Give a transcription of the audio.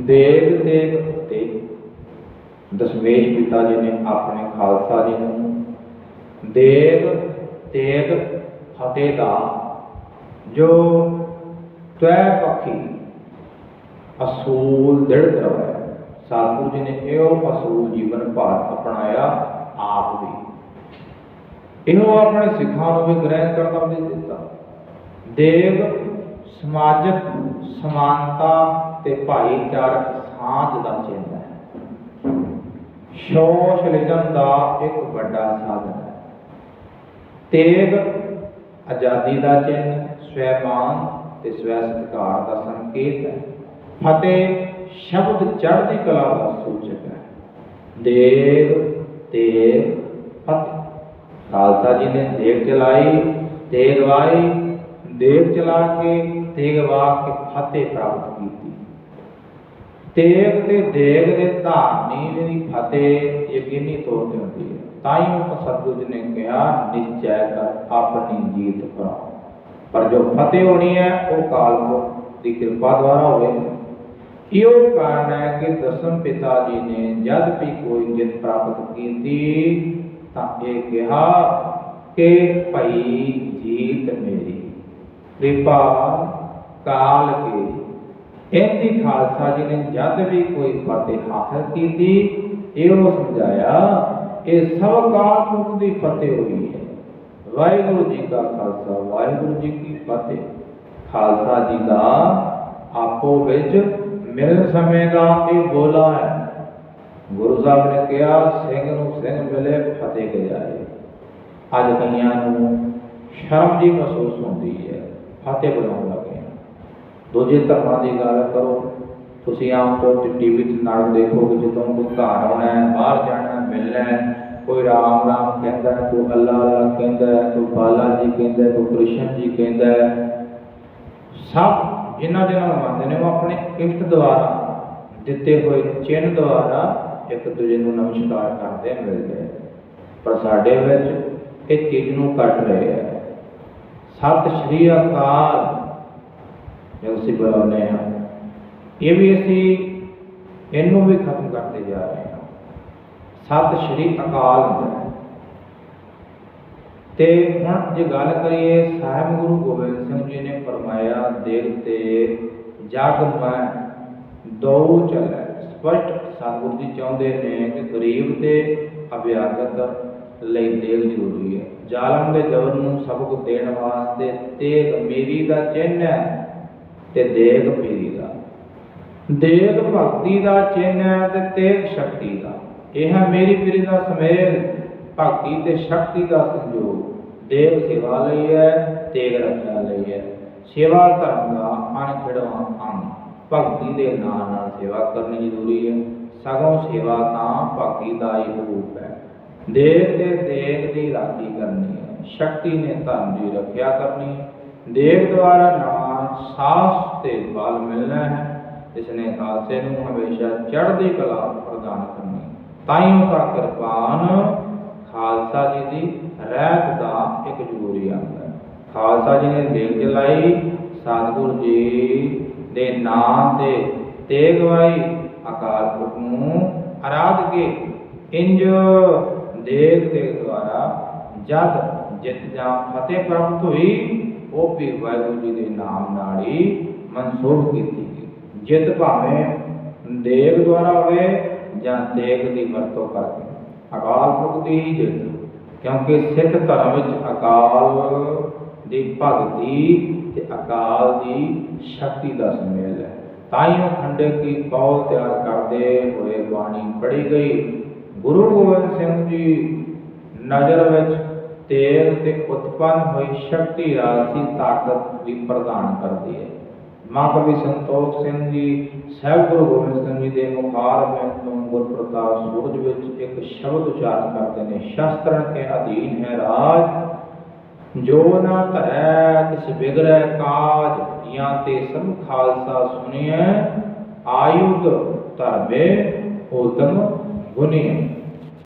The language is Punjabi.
ਦੇਗ ਤੇਗ ਤੇ ਦਸ਼ਮੇਸ਼ ਪਿਤਾ ਜੀ ਨੇ ਆਪਣੇ ਖਾਲਸਾ ਜੀ ਨੂੰ ਦੇਗ ਤੇਗ, ਫਤਿਹ ਦਾ ਜੋ ਤਵੈ ਪੱਖੀ ਅਸੂਲ ਦ੍ਰਿੜ ਕਰਵਾਇਆ। ਸਤਿਗੁਰੂ ਜੀ ਨੇ ਇਹੋ ਅਸੂਲ ਜੀਵਨ ਭਾਰ ਅਪਣਾਇਆ ਆਪ ਵੀ। ਇਹੋ ਆਪਣੇ ਸਿੱਖਾਂ ਨੂੰ ਵੀ ਗ੍ਰਹਿਣ ਕਰਨਾ ਵੀ ਦਿੱਤਾ। ਦੇਗ ਸਮਾਜਿਕ ਸਮਾਨਤਾ ਤੇ ਭਾਈਚਾਰਕ ਸਾਂਝ ਦਾ ਚਿੰਨ੍ਹ ਹੈ। ਸੋਸ਼ਲਿਜ਼ਮ ਦਾ ਇੱਕ ਵੱਡਾ ਸਾਧਨ ਹੈ। ਤੇਗ ਆਜ਼ਾਦੀ ਦਾ ਚਿੰਨ੍ਹ, ਸਵੈਮਾਨ ਤੇ ਸਵੈ ਸਤਿਕਾਰ ਦਾ ਸੰਕੇਤ ਹੈ। ਫਤਿਹ ਸ਼ਬਦ ਚੜ੍ਹਦੀ ਕਲਾ ਦਾ ਸੂਚਕ ਹੈ। ਦੇਗ, ਤੇਗ, ਫਤਿਹ। ਖਾਲਸਾ ਜੀ ਨੇ ਦੇਗ ਚਲਾਈ, ਤੇਗ ਵਾਈ ਦੇਗ ਚਲਾ ਕੇ ਤੇਗ ਕੇ ਫਤਿਹ ਪ੍ਰਾਪਤ ਕੀਤੀ। ਤੇਗ ਤੇ ਦੇਗ ਦੇ ਧਾਰਨੀ ਜਿਹੜੀ ਫਤਿਹ ਯਕੀਨੀ ਤੌਰ ਤੇ ਹੁੰਦੀ ਹੈ। ਤਾਂ ਹੀ ਉਹ ਸਤਿਗੁਰੂ ਜੀ ਨੇ ਕਿਹਾ, ਨਿਸ਼ਚੈ ਕਰ ਆਪਣੀ ਜੀਤ ਕਰਾਓ ਪਰ ਜੋ ਫਤਿਹ ਹੋਣੀ ਹੈ, ਉਹ ਕਾਲ ਦੀ ਕਿਰਪਾ ਦੁਆਰਾ ਹੋਵੇ। ਇਹੋ ਕਾਰਨ ਹੈ ਕਿ ਦਸਮ ਪਿਤਾ ਜੀ ਨੇ ਜਦ ਵੀ ਕੋਈ ਜਿੱਤ ਪ੍ਰਾਪਤ ਕੀਤੀ, ਤਾਂ ਇਹ ਕਿਹਾ ਕਿ ਭਈ ਜੀਤ ਮੇਰੀ। ਕਿਰਪਾ ਕਾਲ ਕੇ। ਇੰਤੀ ਖਾਲਸਾ ਜੀ ਨੇ ਜਦ ਵੀ ਕੋਈ ਫਤਿਹ ਹਾਸਲ ਕੀਤੀ, ਇਹੋ ਸਮਝਾਇਆ ਇਹ ਸਭ ਕਾਲ ਪੁਰਖ ਦੀ ਫਤਿਹ ਹੋਈ ਹੈ। ਵਾਹਿਗੁਰੂ ਜੀ ਕਾ ਖਾਲਸਾ, ਵਾਹਿਗੁਰੂ ਜੀ ਕੀ ਫਤਿਹ। ਖਾਲਸਾ ਜੀ ਦਾ ਆਪੋ ਵਿੱਚ ਮਿਲਣ ਸਮੇਂ ਦਾ ਇਹ ਬੋਲਾ ਹੈ। ਗੁਰੂ ਸਾਹਿਬ ਨੇ ਕਿਹਾ, ਸਿੰਘ ਨੂੰ ਸਿੰਘ ਮਿਲੇ, ਫਤਿਹ ਕੇ ਜਾਏ। ਅੱਜ ਕਈਆਂ ਨੂੰ ਸ਼ਰਮ ਦੀ ਮਹਿਸੂਸ ਹੁੰਦੀ ਹੈ, ਫਤਿਹ ਬਣਾਉਣ ਲੱਗੇ ਦੂਜੇ ਧਰਮਾਂ ਦੀ ਗੱਲ ਕਰੋ, ਤੁਸੀਂ ਆਮ ਤੌਰ ਤੇ ਟੀਵੀ ਤੇ ਨਾਲ ਦੇਖੋਗੇ ਜਦੋਂ ਕੋਈ ਘਰ ਆਉਣਾ ਹੈ, ਬਾਹਰ ਜਾਣਾ ਮਿਲਣਾ ਹੈ, ਕੋਈ ਰਾਮ ਰਾਮ ਕਹਿੰਦਾ ਹੈ, ਕੋਈ ਅੱਲਾ ਅੱਲਾ ਕਹਿੰਦਾ ਹੈ, ਕੋਈ ਬਾਲਾ ਜੀ ਕਹਿੰਦਾ ਹੈ, ਕੋਈ ਕ੍ਰਿਸ਼ਨ ਜੀ ਕਹਿੰਦਾ ਹੈ, ਸਭ ਜਿਨ੍ਹਾਂ ਦੇ ਨਾਲ ਮੰਨਦੇ ਨੇ ਉਹ ਆਪਣੇ ਇਸ਼ਟ ਦੁਆਰਾ ਦਿੱਤੇ ਹੋਏ ਚਿੰਨ੍ਹ ਦੁਆਰਾ ਇੱਕ ਦੂਜੇ ਨੂੰ ਨਮਸਕਾਰ ਕਰਦੇ ਮਿਲਦੇ ਆ। ਪਰ ਸਾਡੇ ਵਿੱਚ ਇਹ ਚੀਜ਼ ਨੂੰ ਕੱਟ ਰਹੇ ਆ ਸਤਿ ਸ਼੍ਰੀ ਅਕਾਲ ਜਦੋਂ ਅਸੀਂ ਬੁਲਾਉਂਦੇ ਇਹ ਵੀ ਅਸੀਂ ਇਹਨੂੰ ਵੀ ਖਤਮ ਕਰਦੇ ਜਾ ਰਹੇ ਹਾਂ। ਸਤਿ ਸ਼੍ਰੀ ਅਕਾਲ ਤੇ ਹੁਣ ਜੇ ਗੱਲ ਕਰੀਏ ਸਾਹਿਬ ਗੁਰੂ ਗੋਬਿੰਦ ਸਿੰਘ ਜੀ ਨੇ ਫਰਮਾਇਆ ਦੇਗ ਤੇ ਜਗ ਮੈਂ ਦੋ ਚੱਲੈ। ਸਪਸ਼ਟ ਸਤਿਗੁਰੂ ਜੀ ਚਾਹੁੰਦੇ ਨੇ ਕਿ ਗਰੀਬ ਤੇ ਅਭਿਆਗਤ ਲਈ ਦੇਗ ਜ਼ਰੂਰੀ ਹੈ। ਜ਼ਾਲਮ ਦੇ ਜ਼ਬਰ ਨੂੰ ਸਬਕ ਦੇਣ ਵਾਸਤੇ ਤੇਗ ਮੇਰੀ ਦਾ ਚਿੰਨ੍ਹ ਹੈ। ਤੇ ਦੇਗ ਪੀਰੀ ਦਾ। ਦੇਗ ਭਗਤੀ ਦਾ ਚਿੰਨ੍ਹ ਹੈ ਤੇ ਤੇਗ ਸ਼ਕਤੀ ਦਾ। ਇਹ ਹੈ ਮੇਰੀ ਪੀਰੀ ਦਾ ਸਮੇਲ, ਭਗਤੀ ਤੇ ਸ਼ਕਤੀ ਦਾ ਸੰਜੋਗ। ਦੇਗ ਸੇਵਾ ਲਈ ਹੈ, ਤੇਗ ਰੱਖਿਆ ਲਈ ਹੈ। ਸੇਵਾ ਧਰਮ ਦਾ ਅਣਖਿੜਵਾਂ ਅੰਗ। ਭਗਤੀ ਦੇ ਨਾਲ ਨਾਲ ਸੇਵਾ ਕਰਨੀ ਜ਼ਰੂਰੀ ਹੈ। ਸਗੋਂ ਸੇਵਾ ਤਾਂ ਭਗਤੀ ਦਾ ਹੀ ਰੂਪ ਹੈ। ਦੇਗ ਤੇ ਦੇਗ ਦੀ ਰਾਖੀ ਕਰਨੀ ਹੈ। ਸ਼ਕਤੀ ਨੇ ਧਰਮ ਦੀ ਰੱਖਿਆ ਕਰਨੀ ਹੈ। ਦੇਗ ਦੁਆਰਾ ਨਾਮ ਸਾਸ ਤੇ ਬਲ ਮਿਲਣਾ ਹੈ, ਇਸ ਨੇ ਖਾਲਸੇ ਨੂੰ ਹਮੇਸ਼ਾ ਚੜ੍ਹਦੀ ਕਲਾ ਪ੍ਰਦਾਨ ਕਰਨੀ ਤਾਈਓ ਤਾਂ ਕਿਰਪਾਨ ਖਾਲਸਾ ਜੀ ਦੀ ਰਹਿਤ ਦਾ ਇੱਕ ਜ਼ਰੂਰੀ ਅੰਗ ਹੈ। ਖਾਲਸਾ ਜੀ ਨੇ ਦੇਗ ਜਲਾਈ, ਸਤਿਗੁਰੂ ਜੀ ਦੇ ਨਾਮ ਤੇ ਤੇਗ ਅਕਾਲ ਪੁਰਖ ਨੂੰ ਆਰਾਧ ਕੇ ਇੰਜ ਦੇਗ ਦੇ ਦੁਆਰਾ ਜਦ ਜਿਤ ਜਾਂ ਫਤਿਹ ਪ੍ਰਾਪਤ ਹੋਈ ਉਹ ਵੀ ਵਾਹਿਗੁਰੂ ਜੀ ਦੇ ਨਾਮ ਨਾਲ ਹੀ ਮਨਸੂਬ ਕੀਤੀ ਗਈ। ਜਿਤ ਭਾਵੇਂ ਦੇਗ ਦੁਆਰਾ ਹੋਵੇ ਜਾਂ ਤੇਗ ਦੀ ਵਰਤੋਂ ਕਰਕੇ। ਅਕਾਲ ਪੁਰਖ ਦੀ ਹੀ ਜਿੱਤ, ਕਿਉਂਕਿ ਸਿੱਖ ਧਰਮ ਵਿੱਚ ਅਕਾਲ ਦੀ ਭਗਤੀ ਤੇ ਅਕਾਲ ਦੀ ਸ਼ਕਤੀ ਦਾ ਸੁਮੇਲ ਹੈ। ਤਾਂ ਹੀ ਉਹ ਖੰਡੇ ਕੀ ਪੌਲ ਤਿਆਰ ਕਰਦੇ ਹੋਏ ਬਾਣੀ ਪੜੀ ਗਈ। ਗੁਰੂ ਗੋਬਿੰਦ ਸਿੰਘ ਜੀ ਨਜ਼ਰ ਵਿੱਚ ਤੇਗ ਤੇ ਉਤਪੰਨ ਹੋਈ ਸ਼ਕਤੀ ਰਾਸੀ ਤਾਕਤ ਵੀ ਪ੍ਰਦਾਨ ਕਰਦੀ ਹੈ। ਮਹਾਕਵੀ ਸੰਤੋਖ ਸਿੰਘ ਜੀ, ਸਾਹਿਬ ਗੁਰੂ ਗੋਬਿੰਦ ਸਿੰਘ ਜੀ ਦੇ ਮੁਖਾਰ ਵਿੱਚ ਤੋਂ ਗੁਰਪ੍ਰਤਾਪ ਸੂਰਜ ਵਿੱਚ ਇੱਕ ਸ਼ਬਦ ਉਚਾਰਨ ਕਰਦੇ ਨੇ ਸ਼ਸਤਰਨ ਕੇ ਅਧੀਨ ਹੈ ਰਾਜ। ਜੋ ਨਾ ਧਰੈ, ਤਿਸ ਬਿਗੜੈ ਕਾਜ ਜਾਂ ਤੇ ਸਭ ਖਾਲਸਾ ਸੁਣਿਐ, ਆਯੁਧ ਧਰਵੇ ਉਦਮ ਗੁਨੀਐ